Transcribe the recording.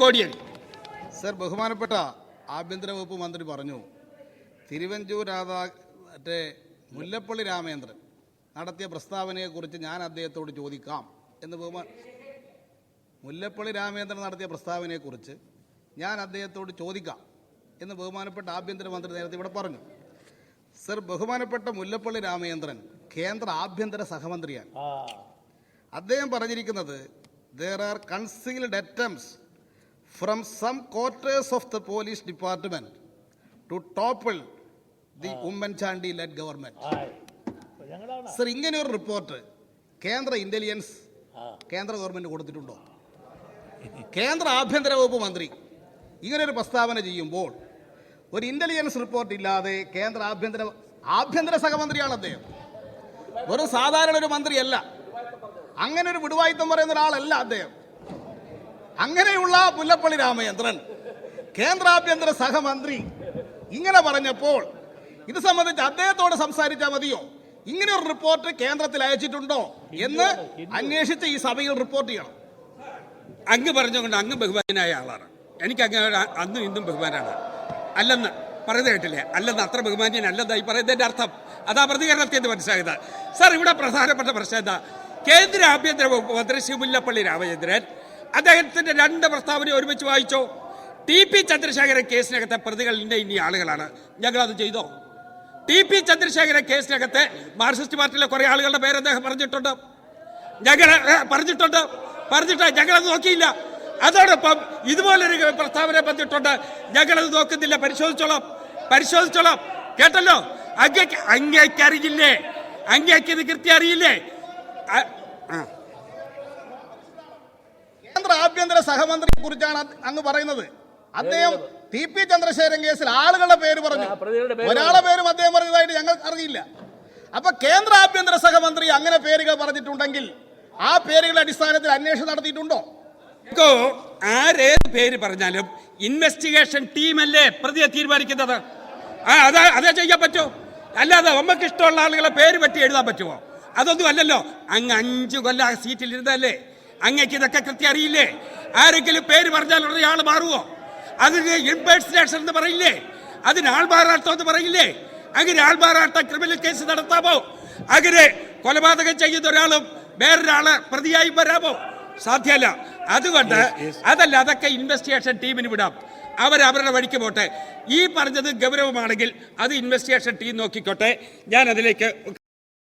Kodiyeri sir ബഹുമാനപ്പെട്ട ആഭ്യന്തര വകുപ്പ് മന്ത്രി പറഞ്ഞു തിരുവഞ്ചൂർ രാധാ മറ്റേ മുല്ലപ്പള്ളി രാമേന്ദ്രൻ നടത്തിയ പ്രസ്താവനയെക്കുറിച്ച് ഞാൻ അദ്ദേഹത്തോട് ചോദിക്കാം എന്ന് ബഹുമാ മുല്ലപ്പള്ളി രാമേന്ദ്രൻ നടത്തിയ പ്രസ്താവനയെക്കുറിച്ച് ഞാൻ അദ്ദേഹത്തോട് ചോദിക്കാം എന്ന് ബഹുമാനപ്പെട്ട ആഭ്യന്തരമന്ത്രി നേരത്തെ ഇവിടെ പറഞ്ഞു. സർ ബഹുമാനപ്പെട്ട മുല്ലപ്പള്ളി രാമേന്ദ്രൻ കേന്ദ്ര ആഭ്യന്തര സഹമന്ത്രിയാണ്. അദ്ദേഹം പറഞ്ഞിരിക്കുന്നത് there are concealed attempts from some quarters of the police department to topple the Oommen Chandy led government sir ഇങ്ങനെ ഒരു റിപ്പോർട്ട് കേന്ദ്ര ഇന്റലിജൻസ് കേന്ദ്ര ഗവൺമെന്റ് കൊടുത്തിട്ടുണ്ടോ? കേന്ദ്ര ആഭ്യന്തര വകുപ്പ് മന്ത്രി ഇങ്ങനെ ഒരു പ്രസ്താവന ചെയ്യുമ്പോൾ ഒരു ഇന്റലിജൻസ് റിപ്പോർട്ട് ഇല്ലാതെ കേന്ദ്ര ആഭ്യന്തര ആഭ്യന്തര സഹമന്ത്രിയാണ് അദ്ദേഹം. ഒരു സാധാരണ ഒരു മന്ത്രിയല്ല. അങ്ങനെ ഒരു വിടുവായിത്തം പറയുന്ന ഒരാളല്ല അദ്ദേഹം. അങ്ങനെയുള്ള മുല്ലപ്പള്ളി രാമചന്ദ്രൻ കേന്ദ്ര ആഭ്യന്തര സഹമന്ത്രി ഇങ്ങനെ പറഞ്ഞപ്പോൾ ഇത് സംബന്ധിച്ച് അദ്ദേഹത്തോട് സംസാരിച്ചാൽ മതിയോ? ഇങ്ങനെ ഒരു റിപ്പോർട്ട് കേന്ദ്രത്തിൽ അയച്ചിട്ടുണ്ടോ എന്ന് അന്വേഷിച്ച് ഈ സഭയിൽ റിപ്പോർട്ട് ചെയ്യണം. അങ്ങ് പറഞ്ഞുകൊണ്ട് അങ്ങ് ബഹുമാനായ ആളാണ്. എനിക്ക് അങ്ങ് അന്നും ഇന്നും ബഹുമാനാണ്. അല്ലെന്ന് പറയുന്നത് കേട്ടില്ലേ? അല്ലെന്ന് അത്ര ബഹുമാന്യൻ അല്ലെന്നായി പറയുന്നതിന്റെ അർത്ഥം. അതാ പ്രതികരണത്തിൽ നിന്ന് മനസ്സിലായത്. സാർ ഇവിടെ പ്രധാനപ്പെട്ട പ്രശ്നം എന്താ? കേന്ദ്ര ആഭ്യന്തര വകുപ്പ് മന്ത്രി ശ്രീ മുല്ലപ്പള്ളി രാമചന്ദ്രൻ അദ്ദേഹത്തിന്റെ രണ്ട് പ്രസ്താവന ഒരുമിച്ച് വായിച്ചോ? ടി പി ചന്ദ്രശേഖരൻ കേസിനകത്തെ പ്രതികൾ ഇന്ന ഇനി ആളുകളാണ്. ഞങ്ങൾ അത് ചെയ്തോ? ടി പി ചന്ദ്രശേഖരൻ കേസിനകത്തെ മാർക്സിസ്റ്റ് പാർട്ടിയിലെ കുറെ ആളുകളുടെ പേര് അദ്ദേഹം പറഞ്ഞിട്ടുണ്ട്. ഞങ്ങൾ പറഞ്ഞിട്ടുണ്ട്. പറഞ്ഞിട്ട് ഞങ്ങളത് നോക്കിയില്ല. അതോടൊപ്പം ഇതുപോലൊരു പ്രസ്താവന പറഞ്ഞിട്ടുണ്ട്. ഞങ്ങളത് നോക്കുന്നില്ല. പരിശോധിച്ചോളാം. പരിശോധിച്ചോളാം. കേട്ടല്ലോ? അങ്ങേക്ക് അങ്ങേക്ക് അറിയില്ലേ? അങ്ങേക്ക് ഇത് കൃത്യം അറിയില്ലേ? ആ, ആഭ്യന്തര സഹമന്ത്രിയെ കുറിച്ചാണ് അങ്ങ് പറയുന്നത്. അദ്ദേഹം ടി പി ചന്ദ്രശേഖരൻ കേസിൽ ആളുകളുടെ പേര് പറഞ്ഞു. ഒരാളെ പേരും അദ്ദേഹം പറഞ്ഞതായിട്ട് ഞങ്ങൾക്ക് അറിയില്ല അപ്പൊ കേന്ദ്ര ആഭ്യന്തര സഹമന്ത്രി അങ്ങനെ പേരുകൾ പറഞ്ഞിട്ടുണ്ടെങ്കിൽ ആ പേരുകളുടെ അടിസ്ഥാനത്തിൽ അന്വേഷണം നടത്തിയിട്ടുണ്ടോ? ആരേത് പേര് പറഞ്ഞാലും ഇൻവെസ്റ്റിഗേഷൻ ടീമല്ലേ പ്രതിയെ തീരുമാനിക്കുന്നത്? ആ അതാ അതേ ചെയ്യാൻ പറ്റുമോ അല്ലാതെ നമുക്ക് ഇഷ്ടമുള്ള ആളുകളെ പേര് പറ്റി എഴുതാൻ പറ്റുമോ? അതൊന്നും അല്ലല്ലോ. അങ്ങ് അഞ്ചു കൊല്ലം ആ സീറ്റിൽ ഇരുന്നല്ലേ അങ്ങക്ക് ഇതൊക്കെ കൃത്യം അറിയില്ലേ? ആരെങ്കിലും പേര് പറഞ്ഞാൽ ഉടനെ ആൾ മാറുമോ അതിന് ഇൻപേഴ്സണേഷൻ എന്ന് പറയില്ലേ? അതിന് ആൾമാറാട്ടം എന്ന് പറയില്ലേ? അങ്ങനെ ആൾമാറാട്ട ക്രിമിനൽ കേസ് നടത്താമോ? അങ്ങനെ കൊലപാതകം ചെയ്യുന്ന ഒരാളും വേറൊരാൾ പ്രതിയായി വരാമോ? സാധ്യമല്ല. അതുകൊണ്ട് അതല്ല അതൊക്കെ ഇൻവെസ്റ്റിഗേഷൻ ടീമിന് വിടാം. അവർ അവരുടെ വഴിക്ക് പോട്ടെ. ഈ പറഞ്ഞത് ഗൗരവമാണെങ്കിൽ അത് ഇൻവെസ്റ്റിഗേഷൻ ടീം നോക്കിക്കോട്ടെ. ഞാൻ അതിലേക്ക്